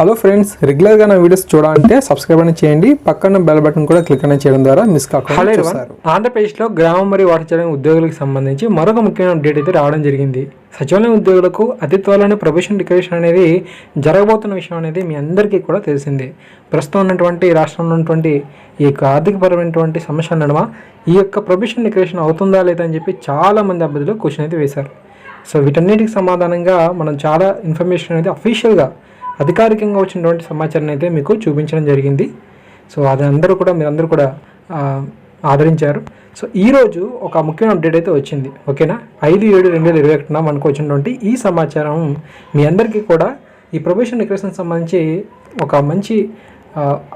Hello friends రెగ్యులర్గా నా videos చూడాలంటే సబ్స్క్రైబ్ అని చేయండి. పక్కన బెల్ బటన్ కూడా క్లిక్ అనేది చేయడం ద్వారా మిస్ కాకుండా ఆంధ్రప్రదేశ్లో గ్రామం మరియు వాటచర్యం ఉద్యోగులకు సంబంధించి మరొక ముఖ్యమైన అప్డేట్ అయితే రావడం జరిగింది. సచివాలయం ఉద్యోగులకు అతి త్వరలోనే ప్రొఫెషన్ డిక్లరేషన్ అనేది జరగబోతున్న విషయం అనేది మీ అందరికీ కూడా తెలిసిందే. ప్రస్తుతం ఉన్నటువంటి రాష్ట్రంలో ఉన్నటువంటి ఈ యొక్క ఆర్థికపరమైనటువంటి సమస్యల నడుమ ఈ యొక్క ప్రొఫెషన్ డిక్లరేషన్ అవుతుందా లేదా అని చెప్పి చాలా మంది అభ్యర్థులు క్వశ్చన్ అయితే వేశారు. సో వీటన్నిటికి సమాధానంగా మనం చాలా ఇన్ఫర్మేషన్ అనేది అఫీషియల్గా అధికారికంగా వచ్చినటువంటి సమాచారాన్ని అయితే మీకు చూపించడం జరిగింది. సో అది అందరూ కూడా మీరందరూ కూడా ఆదరించారు. సో ఈరోజు ఒక ముఖ్యమైన అప్డేట్ అయితే వచ్చింది. ఓకేనా? ఐదు ఏడు రెండు వేల ఇరవై ఒకటిన మనకు వచ్చినటువంటి ఈ సమాచారం మీ అందరికీ కూడా ఈ ప్రొఫెషన్ రిక్రేషన్ సంబంధించి ఒక మంచి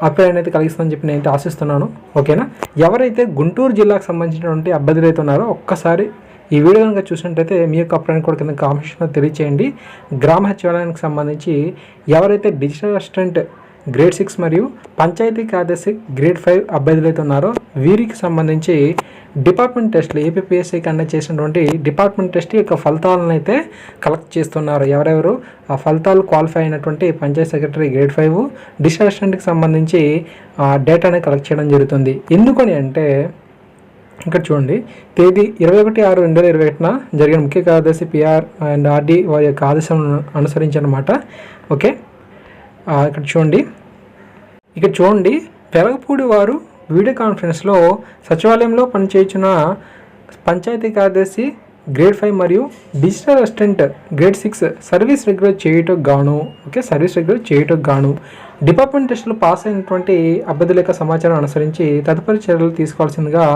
అభిప్రాయం అయితే కలిగిస్తుందని చెప్పి నేను అయితే ఆశిస్తున్నాను. ఓకేనా? ఎవరైతే గుంటూరు జిల్లాకు సంబంధించినటువంటి అభ్యర్థులు అయితే ఉన్నారో ఒక్కసారి ఈ వీడియో కనుక చూసినట్టయితే మీ యొక్క అభిప్రాయాన్ని కూడా కింద కామెంట్స్లో తెలియచేయండి. గ్రామ సచివాలయానికి సంబంధించి ఎవరైతే డిజిటల్ అసిస్టెంట్ గ్రేడ్ సిక్స్ మరియు పంచాయతీ కార్యదర్శి గ్రేడ్ ఫైవ్ అభ్యర్థులు అయితే ఉన్నారో వీరికి సంబంధించి డిపార్ట్మెంట్ టెస్ట్లు ఏపీఎస్సీ కన్నా చేసినటువంటి డిపార్ట్మెంట్ టెస్ట్ యొక్క ఫలితాలను అయితే కలెక్ట్ చేస్తున్నారు. ఎవరెవరు? ఆ ఫలితాలు క్వాలిఫై అయినటువంటి panchayat secretary grade five digital అసిస్టెంట్కి సంబంధించి డేటాని కలెక్ట్ చేయడం జరుగుతుంది. ఎందుకని అంటే ఇక్కడ చూడండి. తేదీ ఇరవై ఒకటి ఆరు రెండు వేల ఇరవై ఒకటిన జరిగిన ముఖ్య కార్యదర్శి పిఆర్ అండ్ ఆర్డి వారి యొక్క ఆదేశం అనుసరించనమాట. ఓకే? ఇక్కడ చూడండి. ఇక్కడ చూడండి. పెరగపూడి వారు వీడియో కాన్ఫరెన్స్లో సచివాలయంలో పనిచేయుచున్న పంచాయతీ కార్యదర్శి గ్రేడ్ ఫైవ్ మరియు digital assistant grade six service regular చేయటకు గాను ఓకే? సర్వీస్ రెగ్యులర్ చేయటకు గాను డిపార్ట్మెంట్ టెస్టులు పాస్ అయినటువంటి అభ్యర్థుల యొక్క సమాచారం అనుసరించి తదుపరి చర్యలు తీసుకోవాల్సిందిగా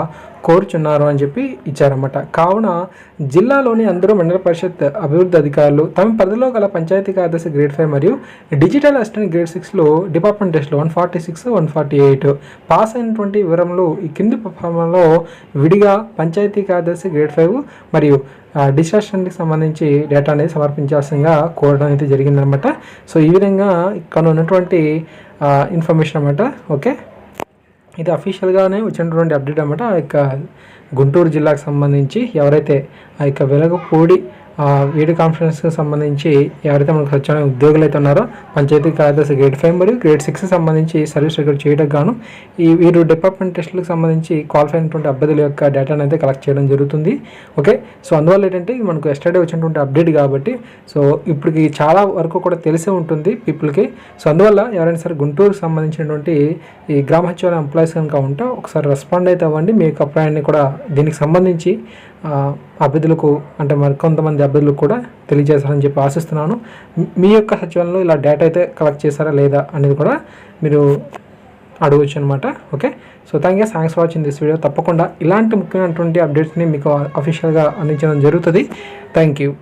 కోరుచున్నారు అని చెప్పి ఇచ్చారన్నమాట. కావున జిల్లాలోని అందరూ మండల పరిషత్ అభివృద్ధి అధికారులు తమ పరిధిలో గల పంచాయతీ కార్యదర్శి గ్రేడ్ ఫైవ్ మరియు డిజిటల్ అసిస్టెంట్ గ్రేడ్ సిక్స్లో డిపార్ట్మెంట్ టెస్ట్లు one forty six one forty eight pass అయినటువంటి వివరములు ఈ కింది ఫార్ములలో విడిగా పంచాయతీ కార్యదర్శి గ్రేడ్ ఫైవ్ మరియు ఆ, సంబంధించి డేటా అనేది సమర్పించాల్సిందిగా కోరడం అయితే జరిగిందనమాట సో ఈ విధంగా ఇక్కడ ఉన్నటువంటి ఇన్ఫర్మేషన్ అనమాట ఓకే? ఇది అఫీషియల్గానే వచ్చినటువంటి అప్డేట్ అనమాట ఆ యొక్క గుంటూరు జిల్లాకు సంబంధించి ఎవరైతే ఆ యొక్క వెలగపూడి వీడియో కాన్ఫరెన్స్కి సంబంధించి ఎవరైతే మనకు స్వచ్ఛమైన ఉద్యోగులు అయితే ఉన్నారో పంచాయతీ కార్యదర్శి గ్రేడ్ ఫైవ్ మరియు గ్రేడ్ సిక్స్ సంబంధించి సర్వీస్ రికార్డ్ చేయడానికి గాను ఈ వీరు డిపార్ట్మెంట్ టెస్టులకు సంబంధించి క్వాలిఫై అయినటువంటి అభ్యర్థుల యొక్క డేటాను అయితే కలెక్ట్ చేయడం జరుగుతుంది. ఓకే సో అందువల్ల ఏంటంటే ఇది మనకు ఎస్టర్డే వచ్చినటువంటి అప్డేట్ కాబట్టి సో ఇప్పటికి చాలా వరకు కూడా తెలిసే ఉంటుంది పీపుల్కి సో అందువల్ల ఎవరైనా సరే గుంటూరుకు సంబంధించినటువంటి ఈ గ్రామ సచివాలయం ఎంప్లాయీస్ కనుక ఉంటే ఒకసారి రెస్పాండ్ అయితే అవ్వండి. మీ యొక్క అభిప్రాయాన్ని కూడా దీనికి సంబంధించి అభ్యర్థులకు అంటే మరి కొంతమంది అభ్యర్థులకు కూడా తెలియజేస్తారని చెప్పి ఆశిస్తున్నాను. మీ- మీ యొక్క సచివాలయంలో ఇలా డేటా అయితే కలెక్ట్ చేశారా లేదా అనేది కూడా మీరు అడగవచ్చు అనమాట okay? So thank you thanks for watching this video తప్పకుండా ఇలాంటి ముఖ్యమైనటువంటి అప్డేట్స్ని మీకు అఫీషియల్గా అందించడం జరుగుతుంది. Thank you